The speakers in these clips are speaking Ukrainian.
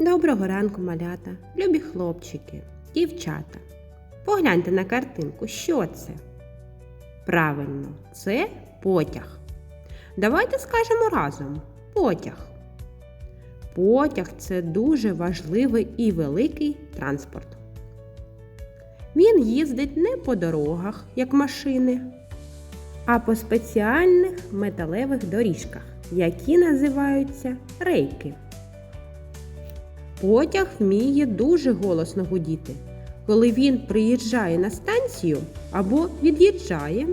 Доброго ранку, малята, любі хлопчики, дівчата. Погляньте на картинку, що це? Правильно, це потяг. Давайте скажемо разом потяг. Потяг це дуже важливий і великий транспорт. Він їздить не по дорогах, як машини, а по спеціальних металевих доріжках, які називаються рейки. Потяг вміє дуже голосно гудіти, коли він приїжджає на станцію або від'їжджає.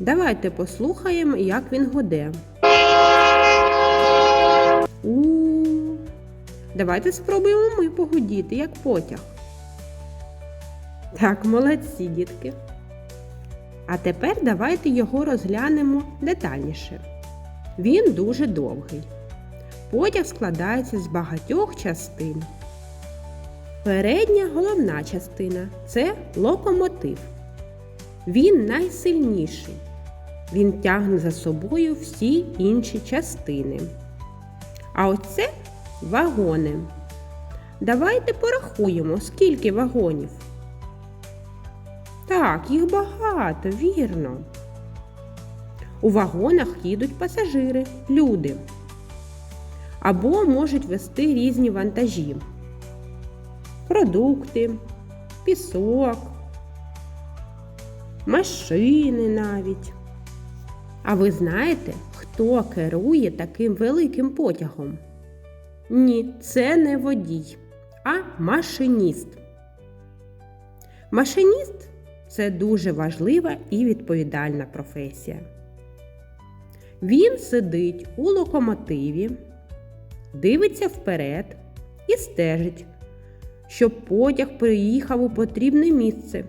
Давайте послухаємо, як він гуде. у Давайте спробуємо ми погудіти, як потяг. Так, молодці, дітки. А тепер давайте його розглянемо детальніше. Він дуже довгий. Потяг складається з багатьох частин. Передня головна частина це локомотив. Він найсильніший. Він тягне за собою всі інші частини. А оце вагони. Давайте порахуємо, скільки вагонів. Так, їх багато, вірно. У вагонах їдуть пасажири, люди або можуть вести різні вантажі, продукти, пісок, машини навіть. А ви знаєте, хто керує таким великим потягом? Ні, це не водій, а машиніст. Машиніст це дуже важлива і відповідальна професія. Він сидить у локомотиві дивиться вперед і стежить, щоб потяг приїхав у потрібне місце.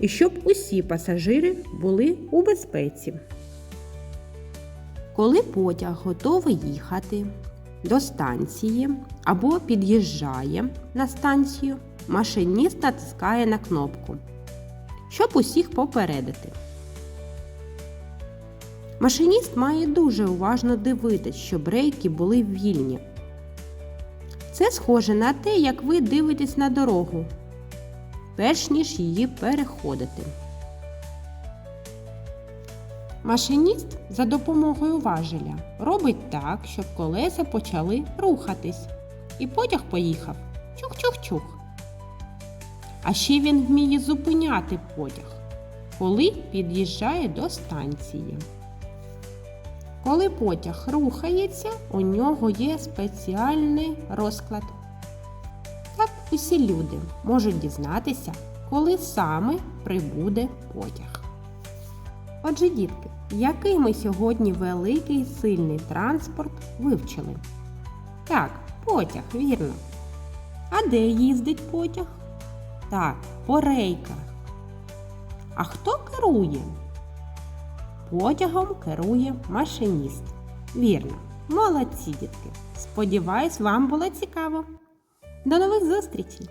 І щоб усі пасажири були у безпеці. Коли потяг готовий їхати до станції або під'їжджає на станцію, машиніст натискає на кнопку, щоб усіх попередити. Машиніст має дуже уважно дивитись, щоб рейки були вільні. Це схоже на те, як ви дивитесь на дорогу, перш ніж її переходити. Машиніст за допомогою важеля робить так, щоб колеса почали рухатись. І потяг поїхав чух-чух-чух. А ще він вміє зупиняти потяг, коли під'їжджає до станції. Коли потяг рухається, у нього є спеціальний розклад. Так усі люди можуть дізнатися, коли саме прибуде потяг. Отже, дітки, який ми сьогодні великий сильний транспорт вивчили? Так, потяг, вірно. А де їздить потяг? Так, по рейках. А хто керує? Потягом керує машиніст. Вірно, молодці дітки! Сподіваюсь, вам було цікаво. До нових зустрічей!